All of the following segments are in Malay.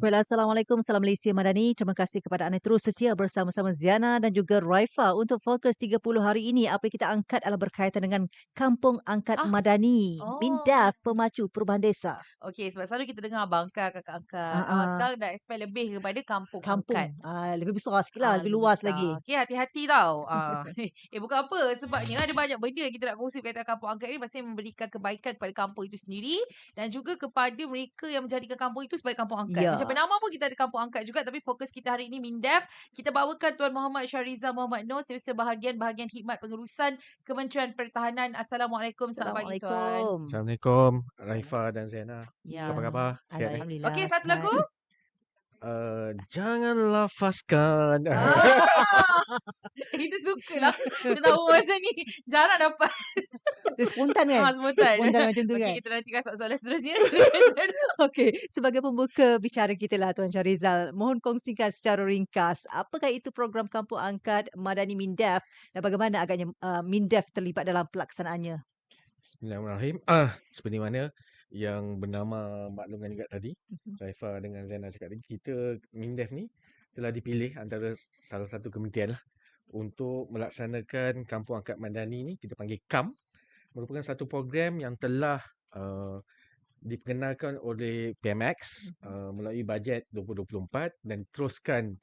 Bismillah, Assalamualaikum, Salam Malaysia Madani. Terima kasih kepada anda terus setia bersama-sama Ziana dan juga Raifa untuk fokus 30 hari ini. Apa yang kita angkat adalah berkaitan dengan Kampung Angkat Ah, Madani, oh. MINDAF, Pemacu Perubahan Desa. Okey, sebab selalu kita dengar bangka kakak-kakak. Ah, Uh, ah. sekarang dah expand lebih kepada kampung, Kampung, angkat. ah, lebih besar sikit lah, Ah, lebih luas besar. lagi. Okey, hati-hati tau. Ah, eh, bukan apa. Sebabnya ada banyak benda kita nak kongsi berkaitan kampung angkat ni. Maksudnya memberikan kebaikan kepada kampung itu sendiri. Dan juga kepada mereka yang menjadikan kampung itu sebagai kampung angkat. Ya. Macam nama pun kita ada kampung angkat juga. Tapi fokus kita hari ini MINDEF. Kita bawakan Tuan Muhammad Syariza Muhammad Noh. Setiausaha bahagian bahagian khidmat pengurusan Kementerian Pertahanan. Assalamualaikum. Selamat pagi Tuan. Assalamualaikum. Assalamualaikum Raifa dan Zaina. Ya. Apa khabar? Sihat eh? Alhamdulillah. Okey, satu lagu. Uh, jangan lafazkan. Ah, itu suka lah. Kita tahu macam ni. Jarang dapat. Dia spontan kan? Ah, spontan. Spontan macam tu Okey, kan? kita nantikan soalan-soalan seterusnya. Okey, sebagai pembuka bicara kita lah Tuan Syarizal, mohon kongsikan secara ringkas apakah itu program Kampung Angkat Madani MINDEF dan bagaimana agaknya uh, MINDEF terlibat dalam pelaksanaannya? Bismillahirrahmanirrahim. Ah, seperti mana yang bernama maklumkan juga tadi, Mhm. Raifa dengan Zaina cakap tadi, kita MINDEF ni telah dipilih antara salah satu kementerian lah untuk melaksanakan Kampung Angkat Madani ni, kita panggil KAM, merupakan satu program yang telah uh, diperkenalkan oleh PMX uh, melalui bajet 2024 dan teruskan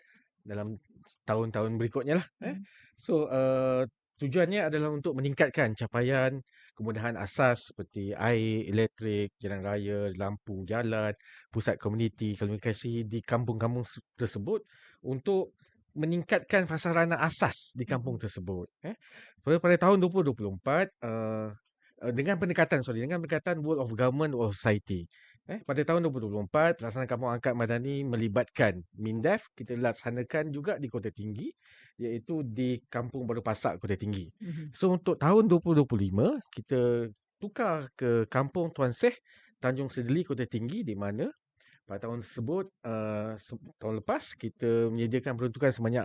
dalam tahun-tahun berikutnya lah. Eh. So uh, tujuannya adalah untuk meningkatkan capaian kemudahan asas seperti air, elektrik, jalan raya, lampu jalan, pusat komuniti, komunikasi di kampung-kampung se- tersebut untuk meningkatkan prasarana asas di kampung tersebut. Eh. Pada, pada tahun 2024 uh, uh, dengan pendekatan sorry dengan pendekatan world of government world of society. Eh, pada tahun 2024 pelaksanaan kampung angkat madani melibatkan MINDEF kita laksanakan juga di Kota Tinggi iaitu di Kampung Baru Pasak Kota Tinggi. Mhm. So untuk tahun 2025 kita tukar ke Kampung Tuan Seh Tanjung Sedeli Kota Tinggi di mana pada tahun tersebut uh, tahun lepas kita menyediakan peruntukan sebanyak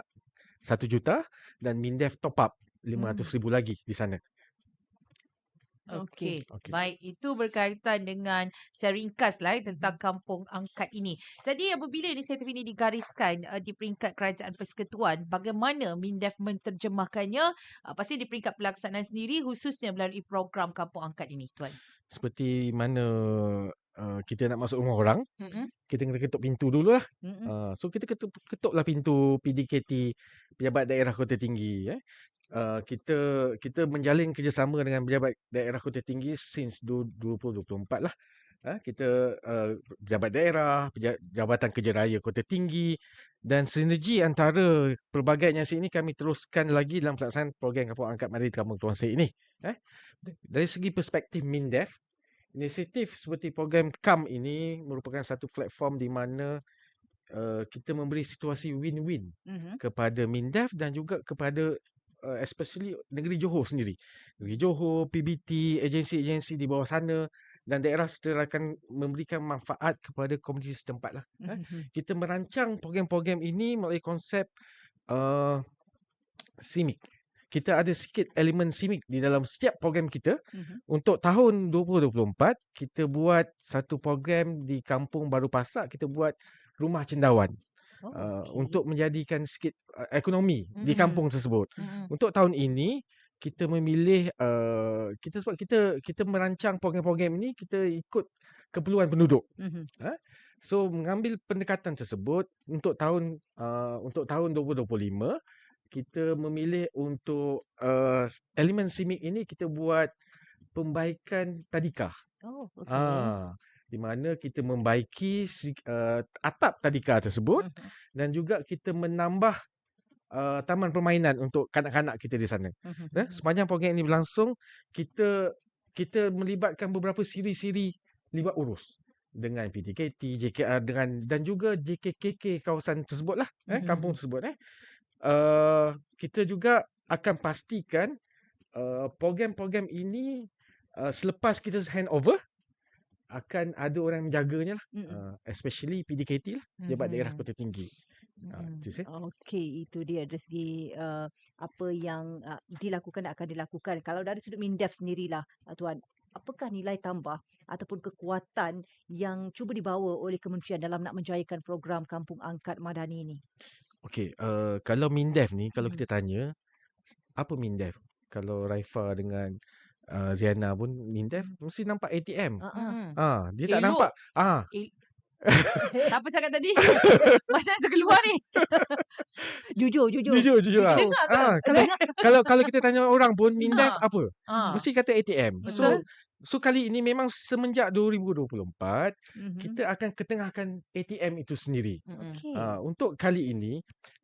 1 juta dan MINDEF top up 500 ribu lagi di sana. Okey. Okey. Baik, itu berkaitan dengan saya ringkas lah eh, tentang kampung angkat ini. Jadi apabila inisiatif ini digariskan uh, di peringkat kerajaan persekutuan, bagaimana MINDEF menterjemahkannya uh, pasti di peringkat pelaksanaan sendiri khususnya melalui program kampung angkat ini, Tuan. Seperti mana uh, kita nak masuk rumah orang, Mm-mm. kita kena ketuk pintu dulu lah. Uh, so kita ketuk, ketuklah pintu PDKT Pejabat Daerah Kota Tinggi eh. Uh, kita kita menjalin kerjasama dengan Pejabat Daerah Kota Tinggi since du- 2024 lah. Ha, kita uh, Pejabat Daerah, Jabatan Kerja Raya Kota Tinggi dan sinergi antara pelbagai agensi ini kami teruskan lagi dalam pelaksanaan program Kampung Angkat Mari di Kampung Tuan Sek ini. Eh. Dari segi perspektif MINDEF, inisiatif seperti program KAM ini merupakan satu platform di mana uh, kita memberi situasi win-win Mhm. kepada MINDEF dan juga kepada uh, especially negeri Johor sendiri. Negeri Johor, PBT, agensi-agensi di bawah sana dan daerah seterusnya akan memberikan manfaat kepada komuniti setempat lah. Eh. Mhm. Kita merancang program-program ini melalui konsep uh, CIMIC. Kita ada sikit elemen CIMIC di dalam setiap program kita. Mhm. Untuk tahun 2024, kita buat satu program di Kampung Baru Pasak, kita buat rumah cendawan Oh, uh, okey. untuk menjadikan sikit uh, ekonomi di Mm-mm. kampung tersebut. Mm-mm. Untuk tahun ini kita memilih uh, kita sebab kita kita merancang program-program ini kita ikut keperluan penduduk. Mhm. So mengambil pendekatan tersebut untuk tahun uh, untuk tahun 2025 kita memilih untuk uh, elemen simik ini kita buat pembaikan tadika. Oh, okey. Ah di mana kita membaiki uh, atap tadika tersebut Mhm. dan juga kita menambah uh, taman permainan untuk kanak-kanak kita di sana. Mhm. Eh, sepanjang program ini berlangsung, kita kita melibatkan beberapa siri-siri libat urus dengan PTKT, JKR dengan dan juga JKKK kawasan tersebut lah, eh, kampung Mhm. tersebut eh. Uh, kita juga akan pastikan uh, program-program ini uh, selepas kita handover akan ada orang yang menjaganya lah. Uh, especially PDKT lah, Jabat Daerah. Kota Tinggi. Ah, saya. Okey, itu dia dari segi uh, apa yang uh, dilakukan akan dilakukan. Kalau dari sudut MINDEF sendirilah uh, Tuan, apakah nilai tambah ataupun kekuatan yang cuba dibawa oleh kementerian dalam nak menjayakan program Kampung Angkat Madani ini? Okey, uh, kalau MINDEF ni kalau Mhm. kita tanya apa MINDEF? Kalau Raifa dengan uh, Ziana pun MINDEF mesti nampak ATM. Ha ah. Mm-mm. Ah, dia tak Elok. nampak. Ah, Siapa cakap tadi? Macam mana terkeluar ni? Jujur, jujur. jujur jujur ah. dengar ke? Ah, kalau kalau kalau kita tanya orang pun MINDEF Ha. apa? Ah. Mesti kata ATM. So Betul. so kali ini memang semenjak 2024 Mhm. kita akan ketengahkan ATM itu sendiri. Mm-mm. Okey. Ah, untuk kali ini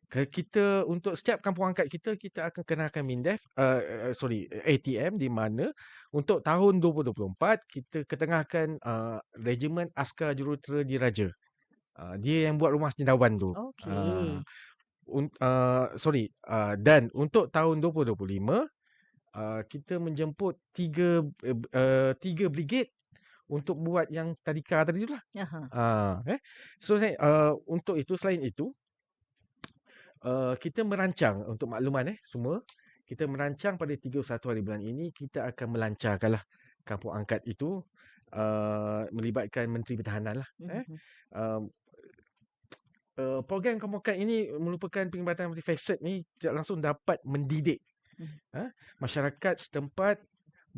ke- kita untuk setiap kampung angkat kita kita akan kenakan MINDEF uh, uh, sorry ATM di mana untuk tahun 2024 kita ketengahkan uh, Regimen Askar Jurutera Diraja. Uh, dia yang buat rumah cendawan tu. Okey. Ah, un, uh, sorry uh, dan untuk tahun 2025 uh, kita menjemput tiga uh, uh, tiga brigade untuk buat yang tadika tadi tu lah. Ah, eh. So saya uh, untuk itu selain itu uh, kita merancang untuk makluman eh semua kita merancang pada 31 hari bulan ini kita akan melancarkanlah kampung angkat itu uh, melibatkan menteri pertahanan lah eh. Mhm. Um, uh, program kampung angkat ini merupakan penglibatan multifaceted ni langsung dapat mendidik uh, masyarakat setempat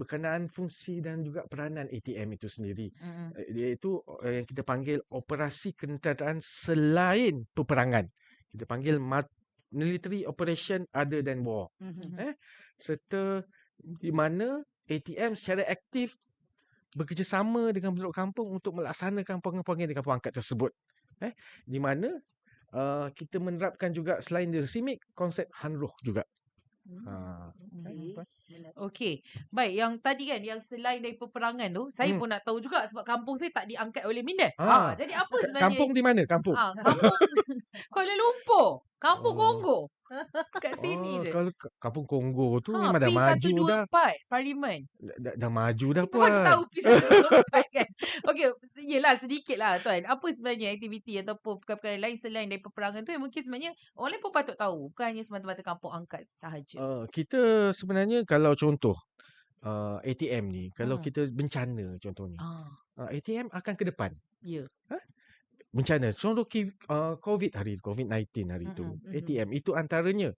berkenaan fungsi dan juga peranan ATM itu sendiri Mm-mm. Eh, iaitu uh, yang kita panggil operasi kenderaan selain peperangan. Kita panggil military operation other than war. Mhm. Eh, serta di mana ATM secara aktif bekerjasama dengan penduduk kampung untuk melaksanakan program-program di kampung angkat tersebut. Eh, di mana uh, kita menerapkan juga selain dari simik konsep hanruh juga. Ha. Okey. Baik, yang tadi kan yang selain dari peperangan tu, saya Hmm. pun nak tahu juga sebab kampung saya tak diangkat oleh MINDEF. Ah. Ah, jadi apa sebenarnya? Kampung di mana? Kampung. Ah, kampung Kuala Lumpur. Kampung Oh. Kongo. Sini Oh, je. kalau ka- kampung Kongo tu Ha, memang dah maju dah. P124 Parlimen. Dah, dah, dah maju dah Kita bagi puan. tahu P124 kan. Okey, yelah sedikit lah tuan. Apa sebenarnya aktiviti ataupun perkara-perkara lain selain dari peperangan tu yang mungkin sebenarnya orang lain pun patut tahu. Bukan hanya semata-mata kampung angkat sahaja. Uh, kita sebenarnya kalau contoh uh, ATM ni, kalau Hmm. kita bencana contohnya, Ah, uh, ATM akan ke depan. ya. Bencana, contoh uh, COVID hari COVID-19 hari tu, Mm-mm, mhm. ATM itu antaranya.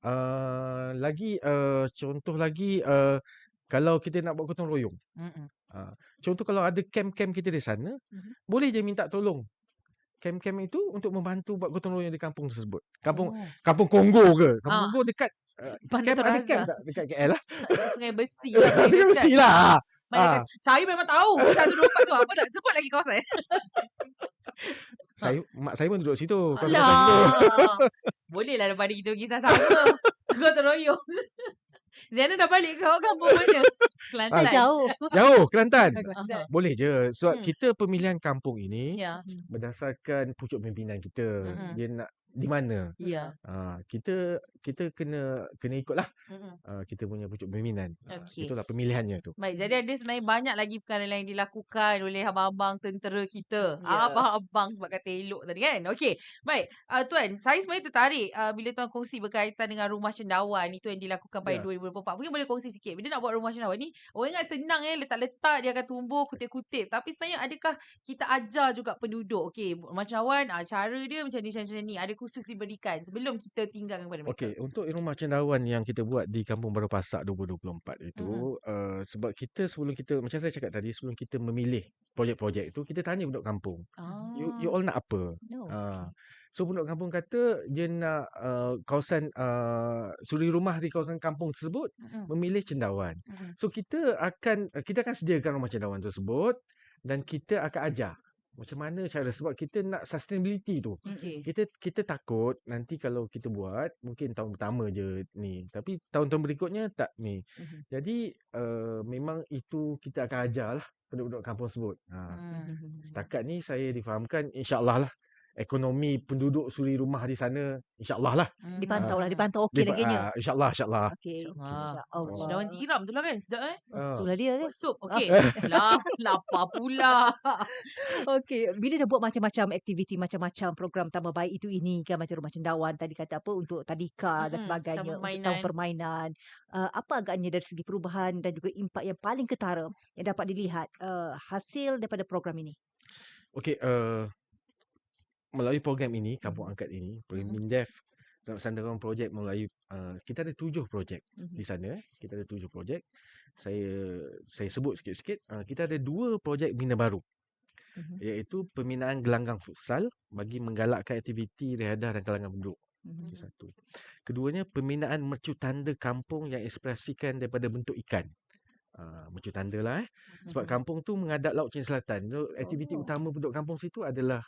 Uh, lagi uh, contoh lagi uh, kalau kita nak buat gotong royong. Mm-mm. Uh, contoh kalau ada camp-camp kita di sana, Mhm. boleh je minta tolong camp-camp itu untuk membantu buat gotong royong di kampung tersebut. Kampung Oh. kampung Kongo ke? Kampung Ah. Kongo dekat uh, Bandar camp ada camp tak dekat KL lah. Sungai besi lah. Sungai dekat. Besi lah. Ah. saya memang tahu satu dua empat tu apa nak sebut lagi kawasan. Saya mak saya pun duduk situ. Kawasan-kawasan situ. Alah. Boleh lah daripada kita pergi sama-sama. Gotong royong. Ziana dah balik ke kampung mana? Kelantan. Eh, jauh. Jauh Kelantan. Aha. Boleh je. Sebab Hmm. kita pemilihan kampung ini Ya. berdasarkan pucuk pimpinan kita. Mm-mm. Dia nak di mana? Ya. Ha, kita kita kena kena ikutlah Mm-mm. uh, kita punya pucuk pimpinan. Ha, Okey. itulah pemilihannya tu. Baik, jadi ada sebenarnya banyak lagi perkara lain dilakukan oleh abang-abang tentera kita. Yeah. Abang-abang sebab kata elok tadi kan. Okey, baik. Uh, Tuan, saya sebenarnya tertarik uh, bila Tuan kongsi berkaitan dengan rumah cendawan itu yang dilakukan pada Ya. 2024. Mungkin boleh kongsi sikit. Bila nak buat rumah cendawan ni, orang ingat senang eh, letak-letak dia akan tumbuh kutip-kutip. Tapi sebenarnya adakah kita ajar juga penduduk, okey, rumah cendawan, uh, cara dia macam ni, macam ni. Ada kursus diberikan sebelum kita tinggalkan kepada mereka. Okey, untuk rumah cendawan yang kita buat di Kampung Baru Pasak 2024 itu Mm-mm. uh, sebab kita sebelum kita macam saya cakap tadi sebelum kita memilih projek-projek itu kita tanya penduduk kampung. Ah. You, you all nak apa? No. Ah, so penduduk kampung kata dia nak uh, kawasan uh, suri rumah di kawasan kampung tersebut Mm-mm. memilih cendawan. Mm-mm. So kita akan uh, kita akan sediakan rumah cendawan tersebut dan kita akan ajar macam mana cara sebab kita nak sustainability tu. Okey. Kita kita takut nanti kalau kita buat mungkin tahun pertama je ni tapi tahun-tahun berikutnya tak ni. Mhm. Jadi uh, memang itu kita akan ajarlah penduduk kampung tersebut. Ha. Hmm. Setakat ni saya difahamkan insya-Allah lah ekonomi penduduk suri rumah di sana insya-Allah lah. Dipantau lah, Mhm. dipantau okey lagi nya. ah, insya-Allah insya-Allah. Okey. InsyaAllah. InsyaAllah. Sedawan tiram tu lah kan sedap eh. Ah. Itulah dia. Buat sup. Okey. lah, lapar pula. Okey, bila dah buat macam-macam aktiviti, macam-macam program tambah baik itu ini kan macam rumah cendawan tadi kata apa untuk tadika dan Mm-mm, sebagainya, untuk taman permainan. Uh, apa agaknya dari segi perubahan dan juga impak yang paling ketara yang dapat dilihat uh, hasil daripada program ini? Okey, uh, melalui program ini, Kampung Mhm. Angkat ini, program Mhm. MINDEF dalam sandaran projek melalui uh, kita ada tujuh projek Mhm. di sana. Kita ada tujuh projek. Saya saya sebut sikit-sikit. Uh, kita ada dua projek bina baru Mhm. iaitu pembinaan gelanggang futsal bagi menggalakkan aktiviti riadah dan kalangan penduduk. Mhm. Itu satu. Keduanya pembinaan mercu tanda kampung yang ekspresikan daripada bentuk ikan. Uh, mercu tanda lah eh. Sebab Mhm. kampung tu menghadap Laut Cina Selatan. So, aktiviti Oh. utama penduduk kampung situ adalah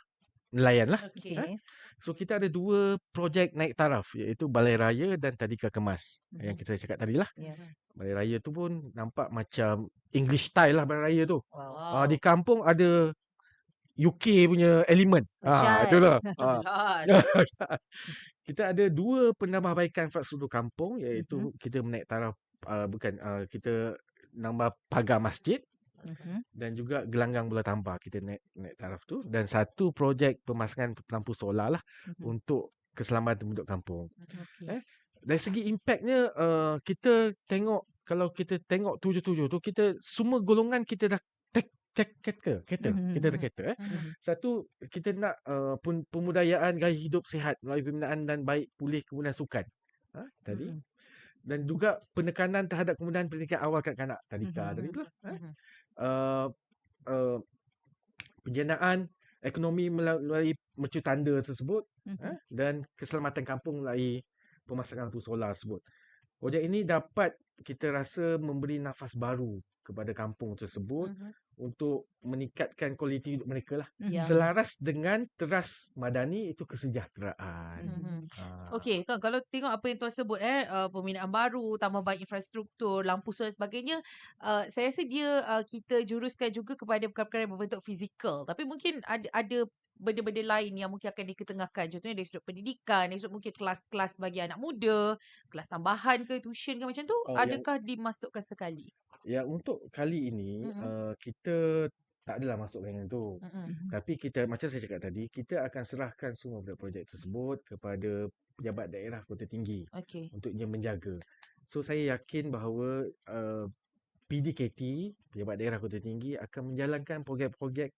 nelayan lah. Okey. Okey. So kita ada dua projek naik taraf iaitu Balai Raya dan Tadika Kemas. Yang Mhm. kita cakap tadi lah. Ya. Balai Raya tu pun nampak macam English style lah Balai Raya tu. Wow. Ah di kampung ada UK punya elemen. Ah Dahsyat. itulah. Ah. Alah. kita ada dua penambahbaikan infrastruktur kampung iaitu Mhm. kita menaik taraf uh, bukan uh, kita nambah pagar masjid Mhm. dan juga gelanggang bola tampar kita naik naik taraf tu dan satu projek pemasangan lampu solar lah Mhm. untuk keselamatan penduduk kampung. Okey. Eh, Dari segi impaknya uh, kita tengok kalau kita tengok tujuh-tujuh tu kita semua golongan kita dah tek tek kereta kereta kita dah Mhm. kereta eh. Mhm. Satu kita nak uh, pem- pemudayaan gaya hidup sihat melalui pembinaan dan baik pulih kemudian sukan. Ha, tadi Mhm. dan juga penekanan terhadap kemudahan pendidikan awal kanak-kanak tadika Mhm. tadi tu. Eh. Mhm. Uh, uh, penjanaan ekonomi melalui mercu tanda tersebut Mhm. eh, dan keselamatan kampung melalui pemasangan lampu solar tersebut. Projek ini dapat kita rasa memberi nafas baru kepada kampung tersebut Mhm. untuk meningkatkan kualiti hidup mereka lah. Ya. Selaras dengan teras madani itu kesejahteraan. Mhm. Ah. Okey, tuan kalau tengok apa yang tuan sebut eh uh, pembinaan baru, tambah baik infrastruktur, lampu solar dan sebagainya, uh, saya rasa dia uh, kita juruskan juga kepada perkara-perkara yang berbentuk fizikal. Tapi mungkin ada ada benda-benda lain yang mungkin akan diketengahkan. Contohnya dari sudut pendidikan, dari sudut mungkin kelas-kelas bagi anak muda, kelas tambahan ke, tuition ke macam tu, Oh, yang- adakah dimasukkan sekali? Ya untuk kali ini Mhm. uh, kita tak adalah masukkan yang tu. Mm-mm. Mhm. Tapi kita macam saya cakap tadi, kita akan serahkan semua projek tersebut kepada pejabat daerah Kota Tinggi Okey. untuk dia menjaga. So saya yakin bahawa uh, PDKT, pejabat daerah Kota Tinggi akan menjalankan program-program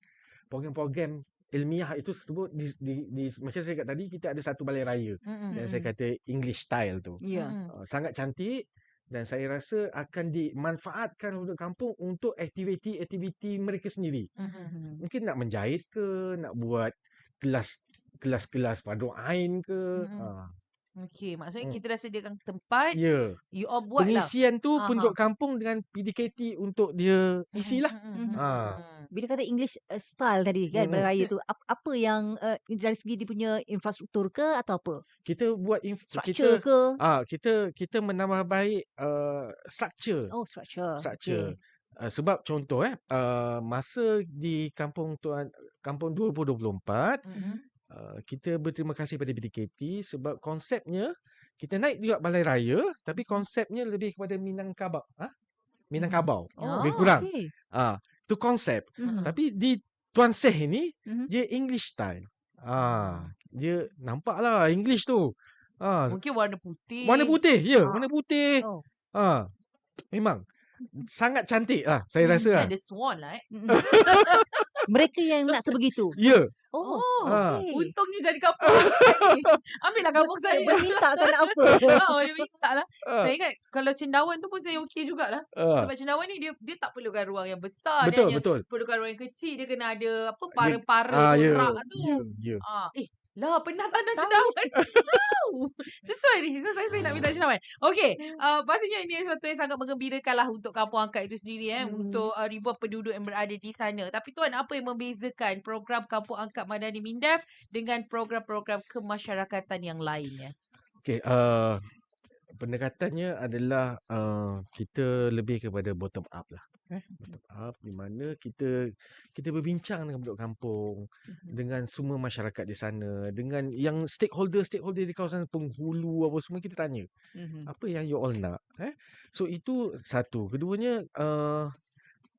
program-program ilmiah itu tersebut di, di, di macam saya cakap tadi kita ada satu balai raya Mm-mm. yang saya kata English style tu. Ya. Mm-mm. Uh, sangat cantik dan saya rasa akan dimanfaatkan oleh kampung untuk aktiviti-aktiviti mereka sendiri. Mm-mm. Mhm. Mungkin nak menjahit ke, nak buat kelas kelas-kelas padu ain ke. Mm-mm. Ha. Okey, maksudnya Hmm. kita dah sediakan tempat, Ya. you all buat lah. Pengisian tu Aha. penduduk kampung dengan PDKT untuk dia isilah. Mm-mm. Mhm. Ah. Mm-mm. Bila kata English uh, style tadi kan Mhm. balai raya tu ap, apa yang uh, dari segi dia punya infrastruktur ke atau apa? Kita buat inf- Structure kita ke? ah kita kita menambah baik uh, structure. Oh, structure. structure. Okey. Uh, sebab contoh eh uh, masa di kampung tuan kampung 2024 Mm-mm. Uh, kita berterima kasih pada BDKT sebab konsepnya kita naik juga balai raya tapi konsepnya lebih kepada Minangkabau ha Minangkabau Oh, lebih kurang okey. ah tu konsep Mhm. tapi di Tuan Seh ni Mhm. dia English style ah dia nampaklah English tu ah Mungkin warna putih. warna putih ya Ah. warna putih Oh. ah memang sangat cantik lah saya Hmm, rasa lah. Ada swan lah eh. Mereka yang nak sebegitu. ya Oh, Oh, Ah. okey. Untungnya jadi ni. Ambillah kampung saya. Berminta kau nak apa? Oh, dia minta lah. ah, Saya ingat kalau cendawan tu pun saya okey jugalah. ah. Sebab cendawan ni dia dia tak perlukan ruang yang besar. betul dia betul perlukan ruang yang kecil. Dia kena ada apa para-para ah ya rak tu. ya ya Ah, eh, lah pernah tanam Tahu. cendawan. Tahu. Sesuai ni. Saya, saya nak minta cendawan. Okey. Uh, pastinya ini sesuatu yang sangat menggembirakan lah untuk kampung angkat itu sendiri. Eh, Hmm. Untuk uh, ribuan penduduk yang berada di sana. Tapi tuan, apa yang membezakan program kampung angkat Madani Mindef dengan program-program kemasyarakatan yang lainnya? Okey, uh, pendekatannya adalah uh, kita lebih kepada bottom up lah. Eh bottom up di mana kita kita berbincang dengan penduduk kampung Mhm. dengan semua masyarakat di sana dengan yang stakeholder-stakeholder di kawasan penghulu apa semua kita tanya Mhm. apa yang you all nak eh so itu satu keduanya uh,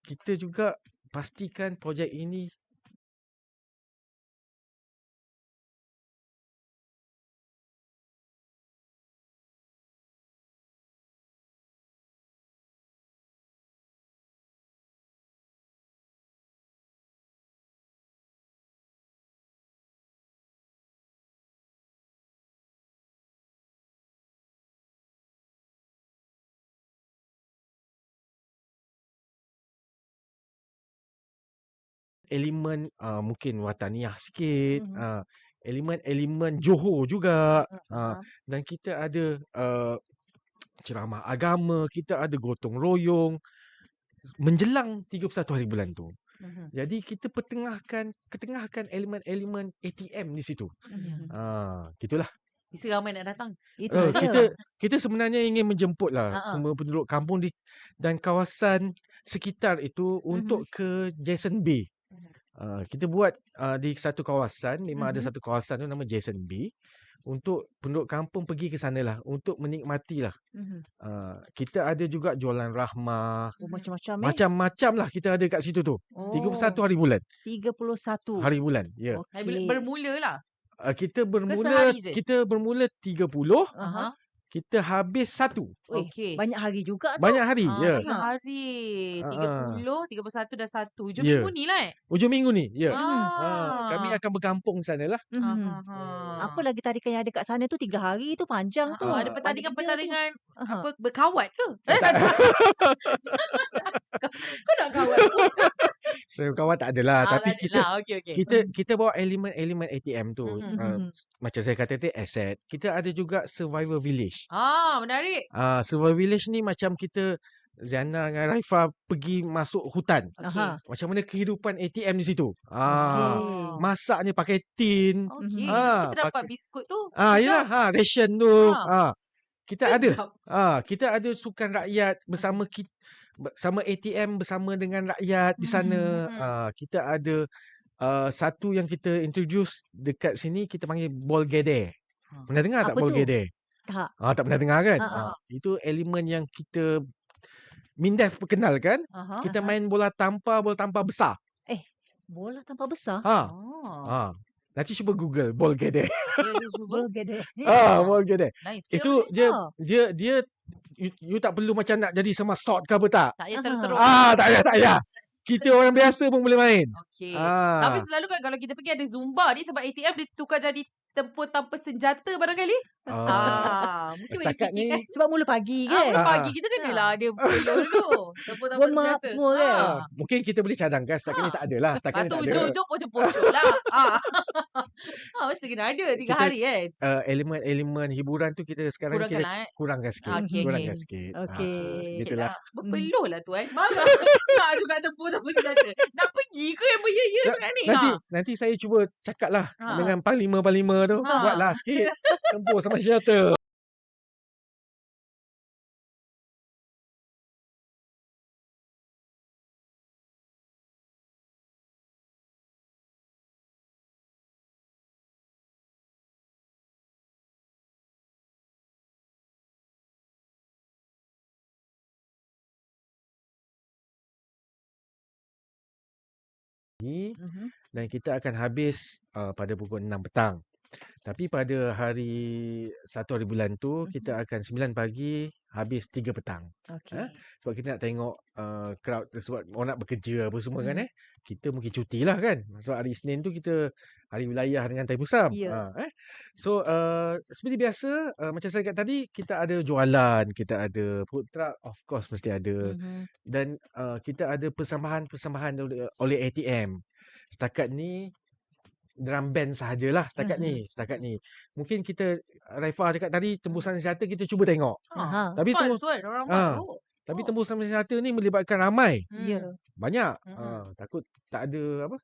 kita juga pastikan projek ini elemen uh, mungkin wataniah sikit Mhm. uh, elemen-elemen Johor juga Mhm, uh, dan kita ada uh, ceramah agama kita ada gotong royong menjelang 31 hari bulan tu Mhm. jadi kita pertengahkan ketengahkan elemen-elemen ATM di situ Mhm. ah gitulah Mesti ramai nak datang. Itu Uh, dia. kita kita sebenarnya ingin menjemput lah Ha-ha. semua penduduk kampung di dan kawasan sekitar itu untuk ke Jason Bay. Uh, kita buat uh, di satu kawasan, memang ada Mhm. satu kawasan tu nama Jason Bay untuk penduduk kampung pergi ke sana lah untuk menikmati lah. Mhm. Uh, kita ada juga jualan rahmah, Oh, macam-macam eh. macam-macam lah kita ada kat situ tu. 31 Oh, hari bulan. 31. Hari bulan. Ya. Ber- Okey. bermula lah. Uh, kita bermula kita bermula 30, Aha. Kita habis satu. Okey. Banyak hari juga tu. Banyak hari. Ah, Ya. Tiga hari. Ah, Tiga ah. puluh, tiga puluh satu dan. Hujung Ya. minggu ni lah eh. Hujung minggu ni. Ya. Ah, kami akan berkampung sana lah. Mhm. Ah, ah, ah. Apa lagi tarikan yang ada kat sana tu tiga hari tu panjang tu. Ah, ada Ah, pertandingan-pertandingan Aha. apa berkawat ke? Eh, Tak. kau nak kawat? Eh, Kawan tak adalah. Ah, Tapi kita adalah. Okey okey. kita kita bawa elemen-elemen ATM tu. Mm-mm. Uh, macam saya kata tadi asset. Kita ada juga survivor village. Ah, menarik. Ah, survivor village ni macam kita Ziana dengan Raifa pergi masuk hutan. Aha. Macam mana kehidupan ATM di situ. Ah, Okey. masaknya pakai tin. Okey. Ah, Kita dapat pakai- biskut tu. Ah, Sedap. yalah, ha, ration tu. Ah. Ah. Kita ada. Sedap. Ah, kita ada sukan rakyat bersama kita bersama ATM bersama dengan rakyat di sana. Mhm. Ah, kita ada uh, satu yang kita introduce dekat sini kita panggil ball gede. Ha. Pernah dengar tak Apa ball tu? gede? Tak. Ah, tak pernah dengar kan? Ah. Ah, itu elemen yang kita Mindef perkenalkan. Aha. Kita Aha. main bola tampar, bola tampar besar. Bola tanpa besar. Ha. Oh. Ha. Nanti cuba Google ball gede. Cuba. Bola gede. Ah, ball gede. Nice. Itu macam- dia Ah. dia dia you, you tak perlu macam nak jadi sama sort ke apa tak. tak payah Aha. terus-terus. Ah, tak payah, tak payah. Kita orang biasa pun boleh main. Okey. Tapi Ah. selalu kan kalau kita pergi ada Zumba ni sebab ATM dia tukar jadi tempur tanpa senjata barangkali. Ah. Ah, mungkin boleh Setakat ni fikirkan. Sebab mula pagi Ah, kan. mula Ah. pagi kita kenalah ada peluh dulu. Tempur tanpa Warm senjata. semua kan? Ah. ah, mungkin kita boleh cadangkan setakat ni Ah. tak ada lah. Setakat ni tu tak ada. hujung-hujung pocong-pocong lah. Ah. ah, mesti kena ada tiga Kita- hari kan. Uh, elemen-elemen hiburan tu kita sekarang Kurangkan kita lah eh. kurangkan sikit. Ah, okey, kurangkan okey. sikit. Okey. Ah, gitulah. Berpeluh lah tuan. Marah. Nak juga tempur tanpa senjata. Nak pergi ke yang berya-ya sekarang ni? Nanti Ha. nanti saya cuba cakap lah Ha. dengan panglima-panglima tu. Ha. Buatlah sikit. Tempur sama senjata. Ni Mhm. dan kita akan habis uh, pada pukul 6 petang. Tapi pada hari satu hari bulan tu Mhm. kita akan 9 pagi habis 3 petang. Okey. Ha? Sebab kita nak tengok uh, crowd sebab orang nak bekerja apa semua kan Mhm. eh. Kita mungkin cuti lah kan. Sebab hari Isnin tu kita hari wilayah dengan Tai Pusam. Ya. Ha, eh. So uh, seperti biasa uh, macam saya kata tadi kita ada jualan, kita ada food truck of course mesti ada Mhm. dan uh, kita ada persembahan-persembahan oleh ATM. Setakat ni drum band sahajalah setakat ni, setakat ni. Mungkin kita Raifa cakap tadi tembusan senjata kita cuba tengok. Aha. Tapi tunggu- tuan. Orang Ah. baru. Tapi Oh. tembusan senjata ni melibatkan ramai. Ya. Hmm. Banyak. Mhm. Uh, takut tak ada apa?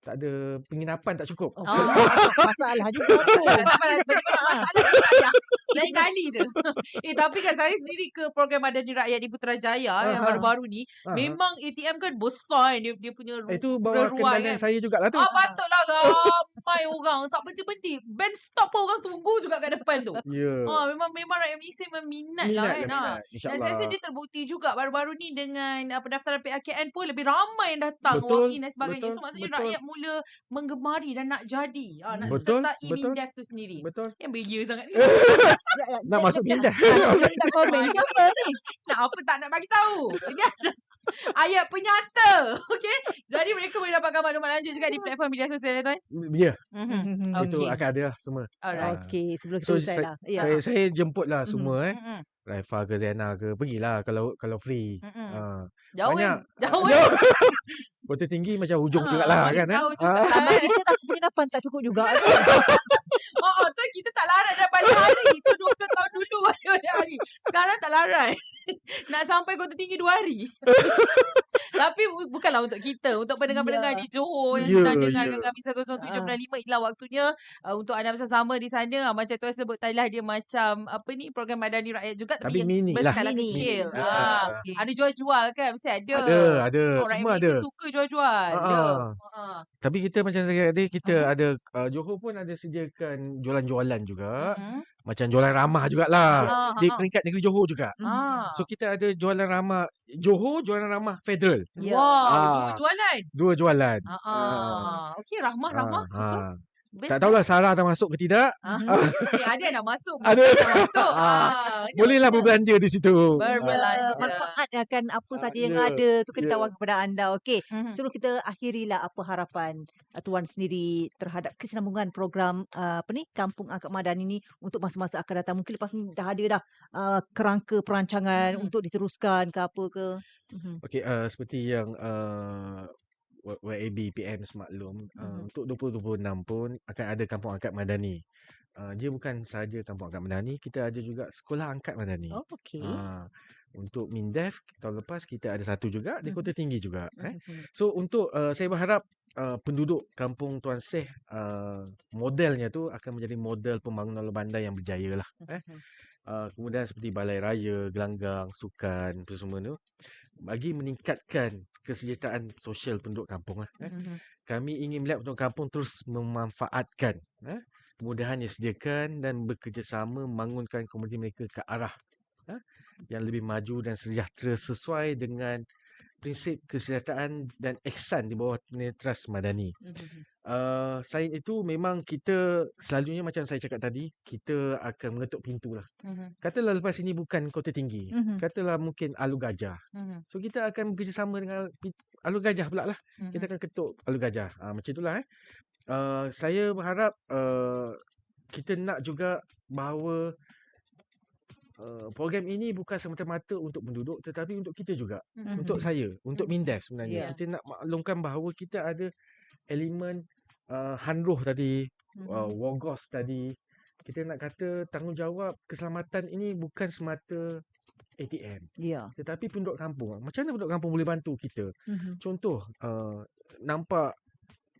Tak ada penginapan tak cukup. Oh, Ah. masalah juga tu. Tak masalah ni saya. Lain kali je. eh tapi kan saya sendiri ke program Madani Rakyat di Putrajaya yang Aha. baru-baru ni. Ah, Memang ATM kan besar dia, dia punya ru- Itu bawah ruai kendalian kan. saya jugalah tu. Ah patutlah ramai orang. Tak berhenti-berhenti. Band stop pun orang tunggu juga kat depan tu. Ya. Ah memang memang rakyat Malaysia memang minat, lah kan. minat. Ah. Dan saya rasa dia terbukti juga baru-baru ni dengan uh, pendaftaran PKKN pun lebih ramai yang datang Betul, walk in dan sebagainya. betul, so maksudnya betul. rakyat mula menggemari dan nak jadi. Ah, nak Betul, sertai betul. MINDEF tu sendiri. Betul. Yang beria sangat ni. Nak masuk pindah. Nak komen ke apa ni? nak apa tak nak bagi tahu. Ini ada ayat penyata. Okey. Jadi mereka boleh dapatkan maklumat lanjut juga di platform media sosial ya tuan. Ya, Mhm. itu Okey. akan ada lah semua. Alright. Ah. Okey, sebelum kita So selesai saya, lah. Ya. saya saya jemput lah Mhm. semua eh. Mm-mm. Raifa ke Zaina ke pergilah kalau kalau free. Mm-mm. Ha. Jauh banyak. kan? Jauh Jauh. kan? Kota tinggi macam hujung Ah, jugalah bagi kan eh. tahu juga Ah. lah, Tambah eh. kita tak penginapan tak cukup juga. Oh, oh, tu kita tak larat dah balik hari. Tu 20 tahun dulu balik hari. Sekarang tak larat. Nak sampai kota tinggi 2 hari. Tapi bu- bukanlah untuk kita. Untuk pendengar-pendengar Ya. di Johor yang Ya, sedang dengar ya. dengan kami 107.5 inilah waktunya uh, untuk anda bersama di sana. Uh, macam tuan sebut tadi lah dia macam apa ni program Madani Rakyat juga tapi, Tapi mini lah. berskala Mini. kecil. Mini. Okey. ada jual-jual kan? Mesti ada. Ada, ada. Oh, Semua ada. Malaysia suka jual-jual. Ah. Ah. Tapi kita macam saya kata tadi kita Aha. ada uh, Johor pun ada sediakan jualan-jualan juga. Mm-mm. Macam jualan ramah jugalah. Ah, Di ah, peringkat negeri Johor juga. ah. So kita ada jualan ramah Johor, jualan ramah federal. Ya. Wow, Ah. dua jualan. Dua jualan. Ah, ah. Okey, Rahmah, Rahmah. Ah, Suka. ah. Best Tak tahulah Sarah tak masuk ke tidak. Ah. Eh, ada yang nak masuk. Ada. bukan nak masuk. Ah. Ah, Bolehlah berbelanja di situ. Berbelanja. Uh, manfaat akan apa saja yang Ya, ada tu kita tawarkan kepada anda. Okey. Mhm. Sebelum kita akhirilah apa harapan uh, tuan sendiri terhadap kesinambungan program uh, apa ni Kampung Angkat Madan ini untuk masa-masa akan datang. Mungkin lepas ni dah ada dah uh, kerangka perancangan Mhm. untuk diteruskan ke apa ke. Mhm. Okey, uh, seperti yang uh, WAB PM semaklum uh, Mhm. untuk 2026 pun akan ada kampung angkat madani. Uh, dia bukan sahaja kampung angkat madani, kita ada juga sekolah angkat madani. Oh, okey. Ah, untuk Mindef tahun lepas kita ada satu juga di Mhm. Kota Tinggi juga eh. Mhm. So untuk uh, saya berharap uh, penduduk kampung Tuan Seh uh, modelnya tu akan menjadi model pembangunan bandar yang berjaya lah eh. Uh, kemudian seperti balai raya, gelanggang, sukan apa semua tu bagi meningkatkan kesejahteraan sosial penduduk kampung lah eh. Mhm. Kami ingin melihat penduduk kampung terus memanfaatkan eh, kemudahan yang disediakan dan bekerjasama membangunkan komuniti mereka ke arah eh, yang lebih maju dan sejahtera sesuai dengan prinsip kesejahteraan dan ihsan di bawah Netras Madani. Uh, selain itu memang kita selalunya macam saya cakap tadi, kita akan mengetuk pintu lah. Mhm. Katalah lepas ini bukan kota tinggi. Mhm. Katalah mungkin Alu Gajah. Mhm. So kita akan bekerjasama dengan Alu Gajah pula lah. Kita Mhm. akan ketuk Alu Gajah. Ha, macam itulah eh. Uh, saya berharap uh, kita nak juga bahawa uh, program ini bukan semata-mata untuk penduduk tetapi untuk kita juga. Mhm. Untuk saya, untuk Mindef sebenarnya. Ya. Kita nak maklumkan bahawa kita ada elemen uh, Hanroh tadi, uh, Mhm. Wogos tadi. Kita nak kata tanggungjawab keselamatan ini bukan semata ATM. Ya. Tetapi penduduk kampung. Macam mana penduduk kampung boleh bantu kita? Mhm. Contoh, uh, nampak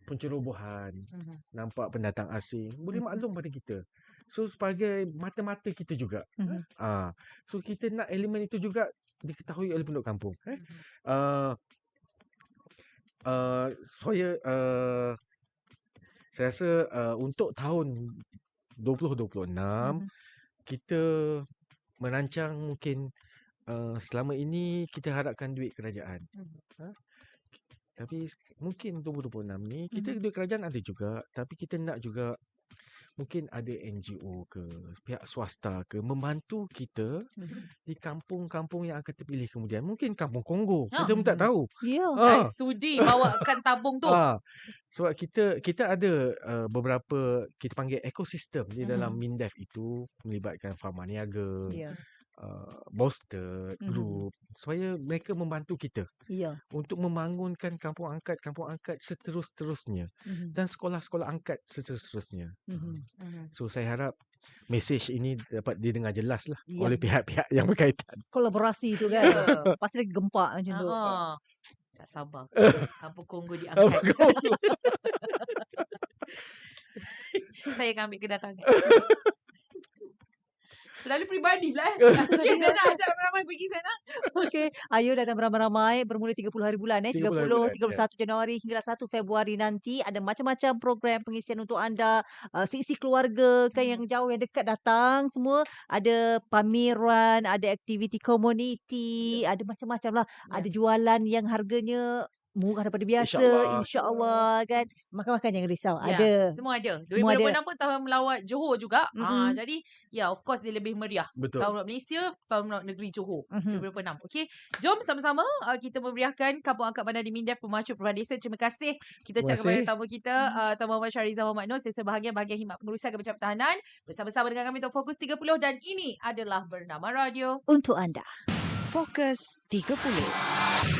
pencerobohan, Mhm. nampak pendatang asing, boleh Mhm. maklum pada kita. So sebagai mata-mata kita juga. Mhm. Ah, so kita nak elemen itu juga diketahui oleh penduduk kampung. Eh? Mhm. Uh, uh, saya uh, saya rasa uh, untuk tahun 2026 Mhm. kita merancang mungkin uh, selama ini kita harapkan duit kerajaan. Mhm. Ha? Tapi mungkin 2026 ni kita Mhm. duit kerajaan ada juga tapi kita nak juga mungkin ada NGO ke pihak swasta ke membantu kita Mhm. di kampung-kampung yang akan terpilih kemudian. Mungkin kampung Kongo. Ah, Kita pun tak mhm. tahu. Ya. Ah. sudi bawakan tabung tu. Ah, sebab kita kita ada uh, beberapa kita panggil ekosistem di dalam Mhm. Mindef itu melibatkan Farma Niaga, Ya. Uh, Bosted, Mhm. Group supaya mereka membantu kita Ya. untuk membangunkan kampung angkat kampung angkat seterus-terusnya Mhm. dan sekolah-sekolah angkat seterus-terusnya. Mhm. Mhm. So saya harap mesej ini dapat didengar jelas lah Ya. oleh pihak-pihak yang berkaitan. Kolaborasi tu kan. Pasti lagi gempak macam tu. Ah, tak sabar. Kampung Kongo diangkat. kau? Saya akan ambil kedatangan. Terlalu peribadi lah. eh. Okey, Zainal. Ajak ramai-ramai pergi Zainal. Okey, ayo datang beramai-ramai bermula 30 hari bulan eh 30 hari 30, bulan, ya. 31 Januari hingga 1 Februari nanti ada macam-macam program pengisian untuk anda uh, sisi keluarga kan yang jauh yang dekat datang semua ada pameran, ada aktiviti komuniti, ada macam-macam lah. Ya. Ada jualan yang harganya murah daripada biasa InsyaAllah. insya-Allah kan. Makan-makan jangan risau. Ya, Ada. Semua ada. Semua ada. 2026 pun tahun melawat Johor juga. Ah, Mm-mm. jadi ya of course dia lebih meriah. Betul. Tahun melawat Malaysia, tahun melawat negeri Johor. Mhm. 2026. Okey. Jom sama-sama uh, kita memeriahkan Kampung Angkat Bandar di Mindef Pemacu Perubahan Desa. Terima kasih. Kita ucap kepada tamu kita uh, Tuan Muhammad Syariza Muhammad Nur Sesor Bahagian Bahagian Khidmat Pengurusan Kementerian Pertahanan bersama-sama dengan kami untuk Fokus 30 dan ini adalah Bernama Radio. Untuk anda. Fokus 30.